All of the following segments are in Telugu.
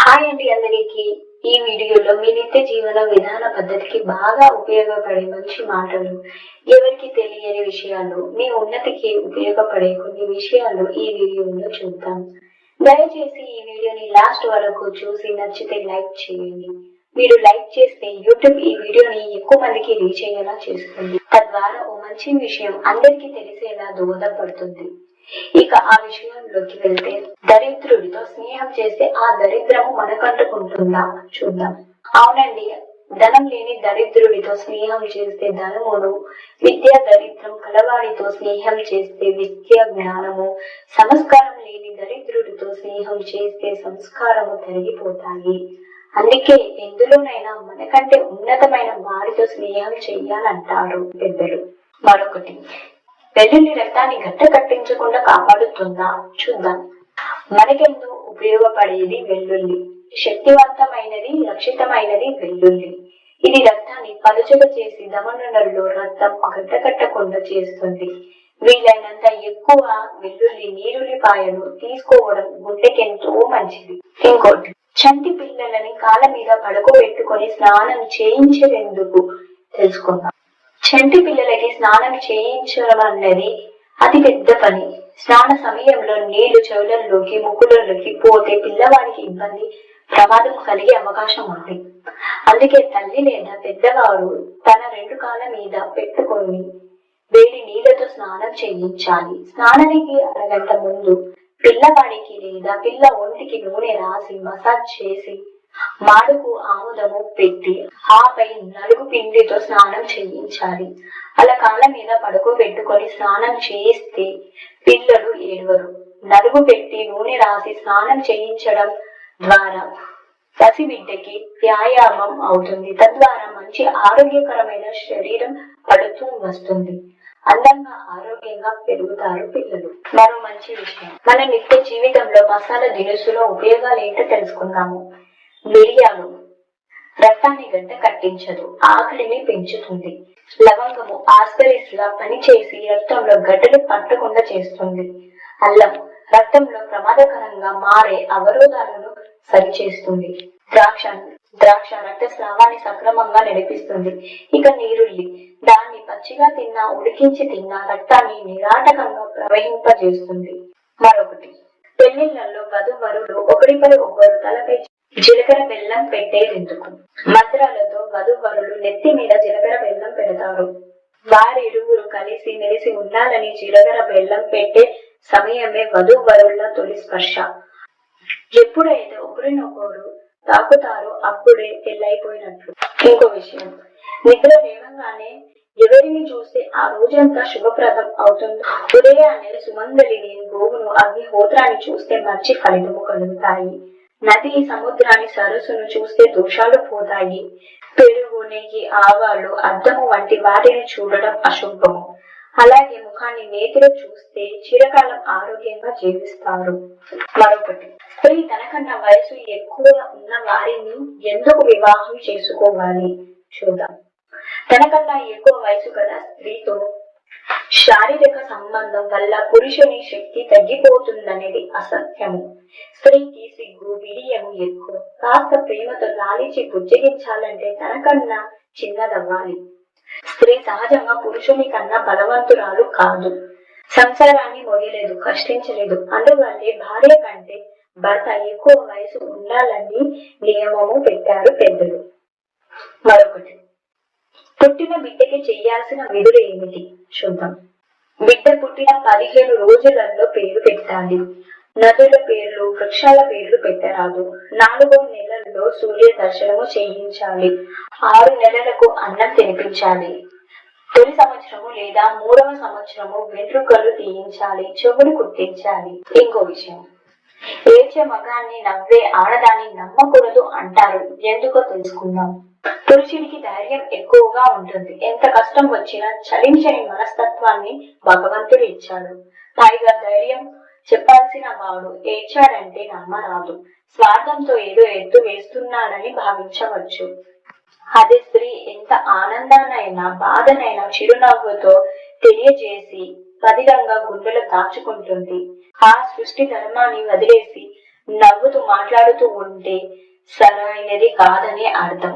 హాయ్ అండి అందరికి. ఈ వీడియోలో మీ నిత్య జీవన విధాన పద్ధతికి బాగా ఉపయోగపడే మంచి మాటలు ఎవరికి తెలియని విషయాలు మీ ఉన్నతికి ఉపయోగపడే కొన్ని విషయాలు ఈ వీడియోలో చూద్దాం. దయచేసి ఈ వీడియోని లాస్ట్ వరకు చూసి నచ్చితే లైక్ చేయండి. మీరు లైక్ చేస్తే యూట్యూబ్ ఈ వీడియోని ఎక్కువ మందికి రీచ్ అయ్యేలా చేస్తుంది. తద్వారా ఓ మంచి విషయం అందరికీ తెలిసేలా దోహదపడుతుంది. ఇక ఆ విషయంలోకి వెళ్తే దరిద్రుడితో స్నేహం చేస్తే ఆ దరిద్రము మనకంటుకుంటుందా? చూద్దాం. అవునండి ధనం లేని దరిద్రుడితో స్నేహం చేస్తే ధనమును విద్యా దరిద్రం కలవాడితో స్నేహం చేస్తే విద్య జ్ఞానము సంస్కారం లేని దరిద్రుడితో స్నేహం చేస్తే సంస్కారము తరిగిపోతాయి అందుకే ఎందులోనైనా మనకంటే ఉన్నతమైన వారితో స్నేహం చెయ్యాలంటారు పెద్దలు. మరొకటి వెల్లుల్లి రక్తాన్ని గట్ట కట్టించకుండా కాపాడుతుందా? చూద్దాం. మనకెంతో ఉపయోగపడేది వెల్లుల్లి? శక్తివంతమైనది రక్షితమైనది వెల్లుల్లి. ఇది రక్తాన్ని పలుచగా చేసి దమనులలో రక్తం గడ్డ కట్టకుండా చేస్తుంది. వీలైనంత ఎక్కువ వెల్లుల్లి నీరుల్లిపాయలు తీసుకోవడం గుండెకెంతో మంచిది. ఇంకోటి చంటి పిల్లలని కాళ్ళ మీద పడుకోబెట్టుకొని స్నానం చేయించేందుకు తెలుసుకుందాం. చంటి పిల్లలకి స్నానం చేయించడం అన్నది అతి పెద్ద పని. స్నాన సమయంలో నీళ్ళు చెవులలోకి ముక్కులలోకి పోతే పిల్లవాడికి ఇబ్బంది ప్రమాదం కలిగే అవకాశం ఉంది. అందుకే తల్లి లేదా పెద్దవారు తన రెండు కాళ్ళ మీద పెట్టుకొని వేడి నీళ్ళతో స్నానం చేయించాలి. స్నానానికి అరగంట ముందు పిల్లవాడికి లేదా పిల్ల ఒంటికి నూనె రాసి మసాజ్ చేసి మాడుకు ఆముదము పెట్టి ఆపై నలుగు పిండితో స్నానం చేయించాలి. అలా కాళ్ళ మీద పడుకోబెట్టుకొని స్నానం చేయిస్తే పిల్లలు ఏడవరు. నలుగు పెట్టి నూనె రాసి స్నానం చేయించడం ద్వారా పసిబిడ్డకి వ్యాయామం అవుతుంది. తద్వారా మంచి ఆరోగ్యకరమైన శరీరం పడుతూ వస్తుంది. అందంగా ఆరోగ్యంగా పెరుగుతారు పిల్లలు. మరో మంచి విషయం. మన నిత్య జీవితంలో మసాలా దినుసులో ఉపయోగాలు ఏంటో తెలుసుకుందాము. రక్తాన్ని గంట కట్టించదు ఆకలిని పెంచుతుంది. లవంగము ఆస్పరిస్ లా పనిచేసి రక్తంలో గడ్డలు పట్టకుండా చేస్తుంది. అల్లం రక్తంలో ప్రమాదకరంగా మారే అవరోధాలను సరిచేస్తుంది. ద్రాక్ష ద్రాక్ష రక్తస్రావాన్ని సక్రమంగా నడిపిస్తుంది. ఇక నీరుల్లి దాన్ని పచ్చిగా తిన్నా ఉడికించి తిన్నా రక్తాన్ని నిరాటకంగా ప్రవహింపజేస్తుంది. మరొకటి పెళ్ళిళ్ళలో వధువరులు ఒకరిపై ఒకరు తలపై జీలకర్ర బెల్లం పెట్టేదెందుకు మంత్రాలతో వధువరులు నెత్తి మీద జీలకర్ర బెల్లం పెడతారు. వారిరువురు కలిసి మెలిసి ఉండాలని జీలకర్ర బెల్లం పెట్టే సమయమే వధువరుల తొలి స్పర్శ. ఎప్పుడైతే ఒకరినొకరు తాకుతారో అప్పుడే పెళ్ళైపోయినట్లు. ఇంకో విషయం. నిద్ర లేవగానే ఎవరిని చూస్తే ఆ రోజంతా శుభప్రదం అవుతుందో. ఉదయాన్నే సుమంగళిని గోవును అగ్నిహోత్రాన్ని చూస్తే మంచి ఫలితము కలుగుతాయి. నది సముద్రాన్ని సరస్సును చూస్తే దోషాలు పోతాయి. పెరుగు నెయ్యి ఆవాలు అద్దము వంటి వాటిని చూడడం అశుభము. అలాగే ముఖాన్ని నేతిలో చూస్తే చిరకాలం ఆరోగ్యంగా జీవిస్తారు. మరొకటి స్త్రీ తనకన్నా వయసు ఎక్కువ ఉన్న వారిని ఎందుకు వివాహం చేసుకోవాలి? చూద్దాం. తనకన్నా ఎక్కువ వయసు గల స్త్రీతో శారీరక సంబంధం వల్ల పురుషుని శక్తి తగ్గిపోతుందనేది అసత్యము. స్త్రీకి సిగ్గు విడియము ఎక్కువ. కాస్త ప్రేమతో లాలించి బుజ్జగించాలంటే తనకన్నా చిన్నదవ్వాలి. స్త్రీ సహజంగా పురుషుని కన్నా బలవంతురాలు కాదు. సంసారాన్ని మొయ్యలేదు కష్టించలేదు. అందువల్లే భార్య కంటే భర్త ఎక్కువ వయసు ఉండాలని నియమము పెట్టారు పెద్దలు. మరొకటి. పుట్టిన బిడ్డకి చేయాల్సిన విధులు ఏమిటి? చూద్దాం బిడ్డ పుట్టిన పదిహేను రోజులలో పేరు పెట్టాలి. నదుల పేర్లు వృక్షాల పేర్లు పెట్టరాదు. నాలుగో నెలల్లో సూర్య దర్శనము చేయించాలి. ఆరు నెలలకు అన్నం తినిపించాలి. తొలి సంవత్సరము లేదా మూడవ సంవత్సరము వెంట్రుకలు తీయించాలి. చెవులు కుట్టించాలి ఇంకో విషయం. ఏడ్చే మగాన్ని నవ్వే ఆడదాన్ని నమ్మకూడదు అంటారు. ఎందుకో తెలుసుకుందాం. పురుషుడికి ధైర్యం ఎక్కువగా ఉంటుంది. ఎంత కష్టం వచ్చినా చలించని మనస్తత్వాన్ని భగవంతుడు ఇచ్చాడు. పైగా ధైర్యం చెప్పాల్సిన వాడు ఏడ్చాడంటే నమ్మరాదు. స్వార్థంతో ఏదో ఎత్తు వేస్తున్నాడని భావించవచ్చు. అదే స్త్రీ ఎంత ఆనందానైనా బాధనైనా చిరునవ్వుతో తెలియజేసి బదిరంగా గుండెలు దాచుకుంటుంది. ఆ సృష్టి ధర్మాన్ని వదిలేసి నవ్వుతూ మాట్లాడుతూ ఉంటే సరైనది కాదని అర్థం.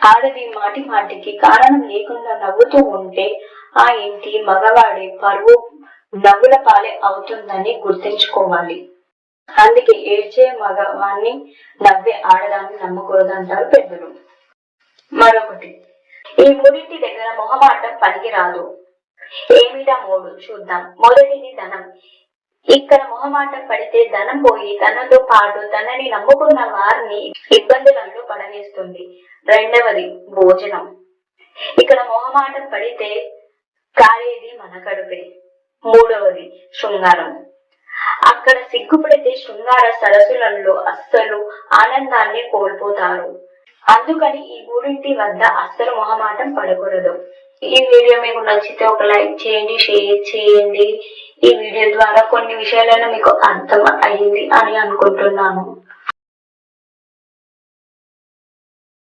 ఆడది మాటి మాటికి కారణం లేకుండా నవ్వుతూ ఉంటే ఆ ఇంటి మగవాడి పరువు నవ్వుల పాలే అవుతుందని గుర్తించుకోవాలి. అందుకే ఏడ్చే మగవాన్ని నవ్వే ఆడదాన్ని నమ్మకూడదంటారు పెద్దలు. మరొకటి ఈ మూడింటి దగ్గర మొహమాటం పనికిరాదు. ఏమిటా మూడు? చూద్దాం. మొదటిది ధనం. ఇక్కడ మొహమాటం పడితే ధనం పోయి తనతో పాటు తనని నమ్ముకున్న వారిని ఇబ్బందులలో పడవేస్తుంది. రెండవది భోజనం. ఇక్కడ మొహమాటం పడితే కారేది మన కడుపే. మూడవది శృంగారం. అక్కడ సిగ్గుపడితే శృంగార సరస్సులలో అస్సలు ఆనందాన్ని కోల్పోతారు. అందుకని ఈ మూడింటి వద్ద అస్సలు మొహమాటం పడకూడదు. ఈ వీడియో మీకు నచ్చితే ఒక లైక్ చేయండి షేర్ చేయండి. ఈ వీడియో ద్వారా కొన్ని విషయాలైనా మీకు అర్థం అయింది అని అనుకుంటున్నాను.